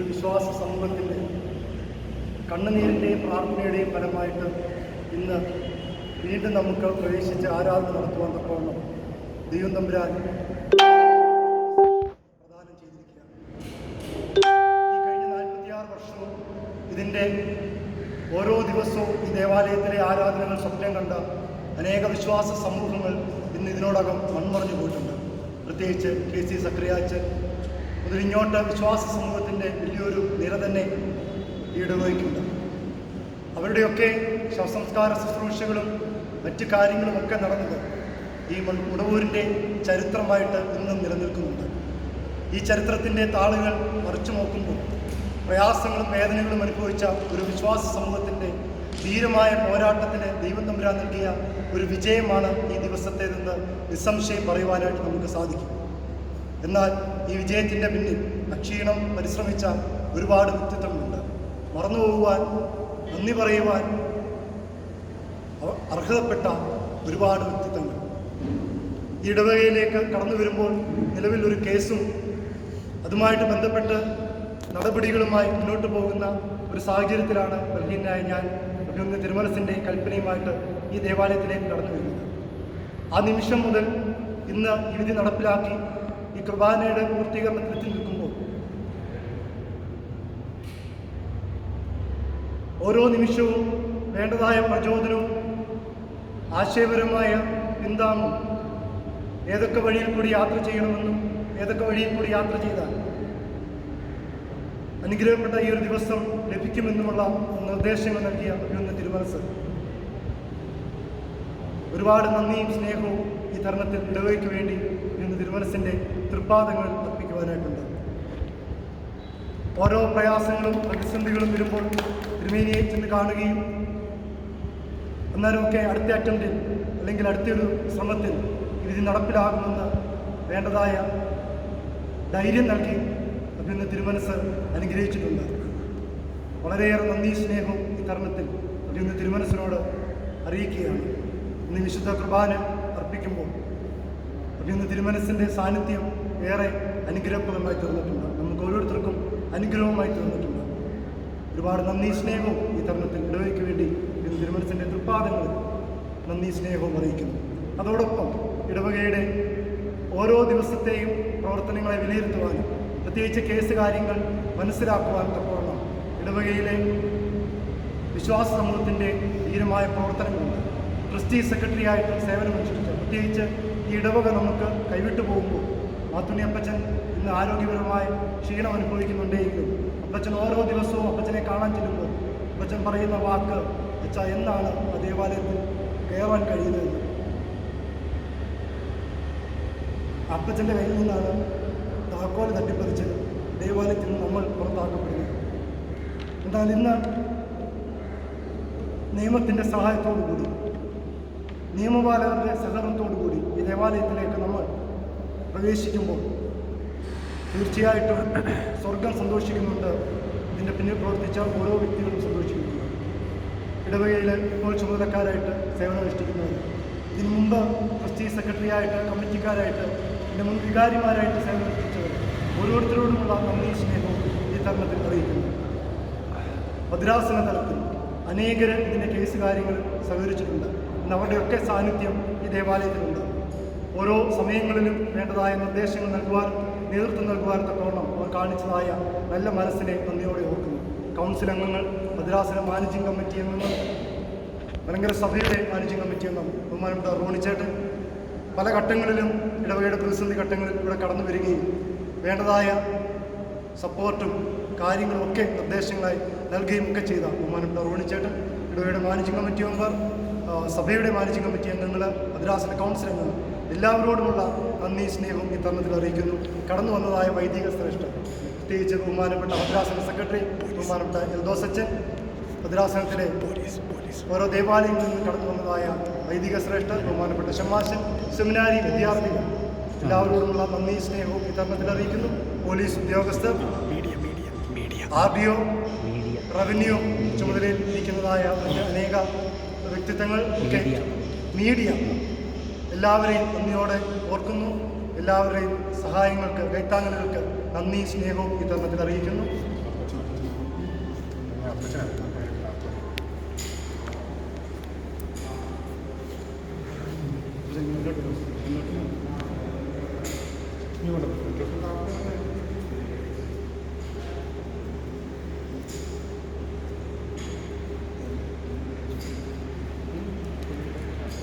ഒരു വിശ്വാസ സമൂഹത്തിന്റെ കണ്ണുനീരിന്റെയും പ്രാർത്ഥനയുടെയും ഫലമായിട്ട് ഇന്ന് വീണ്ടും നമുക്ക് പ്രവേശിച്ച് ആരാധന നടത്തുവാൻ തക്കവണ്ണം ദൈവം തമ്പുരാൻ പ്രദാനം ചെയ്തിരിക്കുകയാണ്. കഴിഞ്ഞ നാൽപ്പത്തിയാറ് വർഷവും ഇതിന്റെ ഓരോ ദിവസവും ഈ ദേവാലയത്തിലെ ആരാധനകൾ സ്വപ്നം കണ്ട അനേക വിശ്വാസ സമൂഹങ്ങൾ ഇന്ന് ഇതിനോടകം മൺമറഞ്ഞു പോയിട്ടുണ്ട്. പ്രത്യേകിച്ച് കെ സി സക്രിയാച്ച് ഇങ്ങോട്ട് വിശ്വാസ സമൂഹത്തിന്റെ വലിയൊരു നിര തന്നെ ഈടുവയ്ക്കുന്നു അവരുടെയൊക്കെ ശവസംസ്കാര ശുശ്രൂഷകളും മറ്റു കാര്യങ്ങളുമൊക്കെ നടന്നത് ഈ മൺ ഉടവൂരിന്റെ ചരിത്രമായിട്ട് ഇന്നും നിലനിൽക്കുന്നുണ്ട്. ഈ ചരിത്രത്തിന്റെ താളുകൾ മറിച്ചു നോക്കുമ്പോൾ പ്രയാസങ്ങളും വേദനകളും അനുഭവിച്ച ഒരു വിശ്വാസ സമൂഹത്തിന്റെ ധീരമായ പോരാട്ടത്തിന് ദൈവം തമ്പുരാൻ നൽകിയ ഒരു വിജയമാണ് ഈ ദിവസത്തേതെന്ന് നിസ്സംശയം പറയുവാനായിട്ട് നമുക്ക് സാധിക്കും. എന്നാൽ ഈ വിജയത്തിന്റെ പിന്നിൽ അക്ഷീണം പരിശ്രമിച്ച ഒരുപാട് വ്യക്തിത്വങ്ങളുണ്ട്. മറന്നു പോകുവാൻ നന്ദി പറയുവാൻ അർഹതപ്പെട്ട ഒരുപാട് വ്യക്തിത്വങ്ങൾ. ഈ ഇടവകയിലേക്ക് കടന്നു വരുമ്പോൾ നിലവിൽ ഒരു കേസും അതുമായിട്ട് ബന്ധപ്പെട്ട് നടപടികളുമായി മുന്നോട്ട് പോകുന്ന ഒരു സാഹചര്യത്തിലാണ് ബൽഹീനായ ഞാൻ അഭിമുഖ തിരുമനസിന്റെ കൽപ്പനയുമായിട്ട് ഈ ദേവാലയത്തിലേക്ക് കടന്നു വരുന്നത്. ആ നിമിഷം മുതൽ ഇന്ന് ഈ വിധി നടപ്പിലാക്കി ഈ കുർബാനയുടെ പൂർത്തീകരണത്തിൽ നിൽക്കുമ്പോൾ ഓരോ നിമിഷവും വേണ്ടതായ പ്രചോദനവും ആശയപരമായ പിന്താങ്ങും ഏതൊക്കെ വഴിയിൽ കൂടി യാത്ര ചെയ്യണമെന്നും ഏതൊക്കെ വഴിയിൽ കൂടി യാത്ര ചെയ്താൽ അനുഗ്രഹപ്പെട്ട ഈ ഒരു ദിവസം ലഭിക്കുമെന്നുമുള്ള നിർദ്ദേശങ്ങൾ നൽകിയ അഭിനന്ദ തിരുമനസ്. ഒരുപാട് നന്ദിയും സ്നേഹവും ഈ തരണത്തിൽ ഇടവയ്ക്ക് വേണ്ടി തിരുമനസിന്റെ തൃപ്പാദങ്ങൾ അർപ്പിക്കുവാനായിട്ടുണ്ട്. ഓരോ പ്രയാസങ്ങളും പ്രതിസന്ധികളും വരുമ്പോൾ തിരുമേനിയെ ചെന്ന് കാണുകയും അന്നേരമൊക്കെ അടുത്ത അറ്റംപ്റ്റിൽ അല്ലെങ്കിൽ അടുത്തൊരു ശ്രമത്തിൽ ഇത് നടപ്പിലാകുമെന്ന് വേണ്ടതായ ധൈര്യം നൽകി അഭിനന്ദ തിരുമനസ് അനുഗ്രഹിച്ചിട്ടുണ്ട്. വളരെയേറെ നന്ദി സ്നേഹം ഈ തരുണത്തിൽ അഭിനന്ദ തിരുമനസിനോട് അറിയിക്കുകയാണ്. ഇന്ന് വിശുദ്ധ കുർബാന അർപ്പിക്കുമ്പോൾ അഭിനന്ദ തിരുമനസിന്റെ സാന്നിധ്യം ഏറെ അനുഗ്രഹപ്രദമായി തീർന്നിട്ടുണ്ട്. നമുക്ക് ഓരോരുത്തർക്കും അനുഗ്രഹവുമായി തീർന്നിട്ടുണ്ട്. ഒരുപാട് നന്ദി സ്നേഹവും ഈ തരുണത്തിൽ ഇടവയ്ക്ക് വേണ്ടി ഇന്ന് തിരുമനസിന്റെ തൃപ്പാദങ്ങളിൽ നന്ദി സ്നേഹവും അറിയിക്കുന്നു. അതോടൊപ്പം ഇടവകയുടെ ഓരോ ദിവസത്തെയും പ്രവർത്തനങ്ങളെ വിലയിരുത്തുവാനും പ്രത്യേകിച്ച് കേസ് കാര്യങ്ങൾ മനസ്സിലാക്കുവാൻ തക്കവണ്ണം ഇടവകയിലെ വിശ്വാസ സമൂഹത്തിന്റെ ധീരമായ പ്രവർത്തനങ്ങളുണ്ട്. ട്രസ്റ്റി ആയിട്ട് സേവനമനുഷ്ഠിച്ച പ്രത്യേകിച്ച് ഈ ഇടവക നമുക്ക് കൈവിട്ടു പോകുമ്പോൾ മാത്തുണ്ണി അപ്പച്ചൻ ഇന്ന് ആരോഗ്യപരമായ ക്ഷീണം അനുഭവിക്കുന്നുണ്ടെങ്കിലും അപ്പച്ചൻ ഓരോ ദിവസവും അപ്പച്ചനെ കാണാൻ ചെല്ലുമ്പോൾ അപ്പച്ചൻ പറയുന്ന വാക്ക് അച്ഛ എന്നാണ് ആ ദേവാലയത്തിൽ കയറാൻ കഴിയുന്നത്? അപ്പച്ചന്റെ കയ്യിൽ നിന്നാണ് താക്കോൽ തട്ടിപ്പറിച്ച് ദേവാലയത്തിൽ നമ്മൾ പുറത്താക്കപ്പെടുന്നത്. എന്നാൽ ഇന്ന് നിയമത്തിന്റെ സഹായത്തോടു കൂടി നിയമപാലകരുടെ സഹകരണത്തോടു കൂടി ദേവാലയത്തിലേക്ക് നമ്മൾ പ്രവേശിക്കുമ്പോൾ തീർച്ചയായിട്ടും സ്വർഗം സന്തോഷിക്കുന്നുണ്ട്. ഇതിന്റെ പിന്നിൽ പ്രവർത്തിച്ച ഓരോ വ്യക്തികളും സന്തോഷിക്കുന്നുണ്ട് ഇടവകയിൽ ഇപ്പോൾ ചുമതലക്കാരായിട്ട് സേവനമനുഷ്ഠിക്കുന്നവർ ഇതിനു മുമ്പ് ട്രസ്റ്റി സെക്രട്ടറിയായിട്ട് കമ്മിറ്റിക്കാരായിട്ട് ഇതിന്റെ മുൻ വികാരിമാരായിട്ട് സേവനമനുഷ്ഠിച്ചവർ ഓരോരുത്തരോടുമുള്ള നന്ദി സ്നേഹവും ഈ തരണത്തിൽ അറിയിക്കുന്നു. ഭദ്രാസന തലത്തിൽ അനേകർ ഇതിന്റെ കേസ് കാര്യങ്ങൾ സഹകരിച്ചിട്ടുണ്ട്. അവരുടെയൊക്കെ സാന്നിധ്യം ഈ ദേവാലയത്തിലുണ്ട്. ഓരോ സമയങ്ങളിലും വേണ്ടതായ നിർദ്ദേശങ്ങൾ നൽകുവാൻ നേതൃത്വം നൽകുവാൻ തക്കവണ്ണം അവർ കാണിച്ചതായ നല്ല മനസ്സിനെ നന്ദിയോടെ ഓർക്കുന്നു. കൗൺസിൽ അംഗങ്ങൾ മദ്രാസിലെ മാനേജിംഗ് കമ്മിറ്റി അംഗങ്ങൾ മലങ്കര സഭയുടെ മാനേജിംഗ് കമ്മിറ്റി അംഗം ബഹുമാനപ്പെട്ട റോണിച്ചേട്ടൻ പല ഘട്ടങ്ങളിലും ഇടവകയുടെ പ്രതിസന്ധി ഘട്ടങ്ങളിൽ ഇവിടെ കടന്നു വരികയും വേണ്ടതായ സപ്പോർട്ടും കാര്യങ്ങളും ഒക്കെ നിർദ്ദേശങ്ങളായി നൽകുകയും ഒക്കെ ചെയ്ത ബഹുമാനപ്പെട്ട റോണിച്ചേട്ടൻ ഇടവയുടെ മാനേജിംഗ് കമ്മിറ്റി മെമ്പർ സഭയുടെ മാനേജിംഗ് കമ്മിറ്റി അംഗങ്ങൾ മദ്രാസിലെ കൗൺസിൽ അംഗങ്ങൾ എല്ലാവരോടുമുള്ള നന്ദി സ്നേഹവും ഈ തരുണത്തിൽ അറിയിക്കുന്നു. കടന്നു വന്നതായ വൈദിക ശ്രേഷ്ഠ പ്രത്യേകിച്ച് ബഹുമാനപ്പെട്ട മദ്രാസന സെക്രട്ടറി ബഹുമാനപ്പെട്ട എൽദോസ് അച്ഛൻ ഭദ്രാസനത്തിലെ ഓരോ ദേവാലയങ്ങളിൽ നിന്ന് കടന്നു വന്നതായ വൈദിക ശ്രേഷ്ഠ ബഹുമാനപ്പെട്ട ഷമാശൻ സെമിനാരി വിദ്യാർത്ഥികൾ എല്ലാവരോടുമുള്ള നന്ദി സ്നേഹവും ഈ തരുണത്തിൽ അറിയിക്കുന്നു. പോലീസ് ഉദ്യോഗസ്ഥർ ആർ ഡി ഒ റവന്യൂ ചുമതലയിൽ ഇരിക്കുന്നതായ അനേക വ്യക്തിത്വങ്ങൾ ഒക്കെ മീഡിയ. എല്ലാവരെയും നന്ദിയോടെ ഓർക്കുന്നു. എല്ലാവരുടെയും സഹായങ്ങൾക്ക് കൈത്താങ്ങലുകൾക്ക് നന്ദി സ്നേഹവും ഈ തരണത്തിൽ അറിയിക്കുന്നു.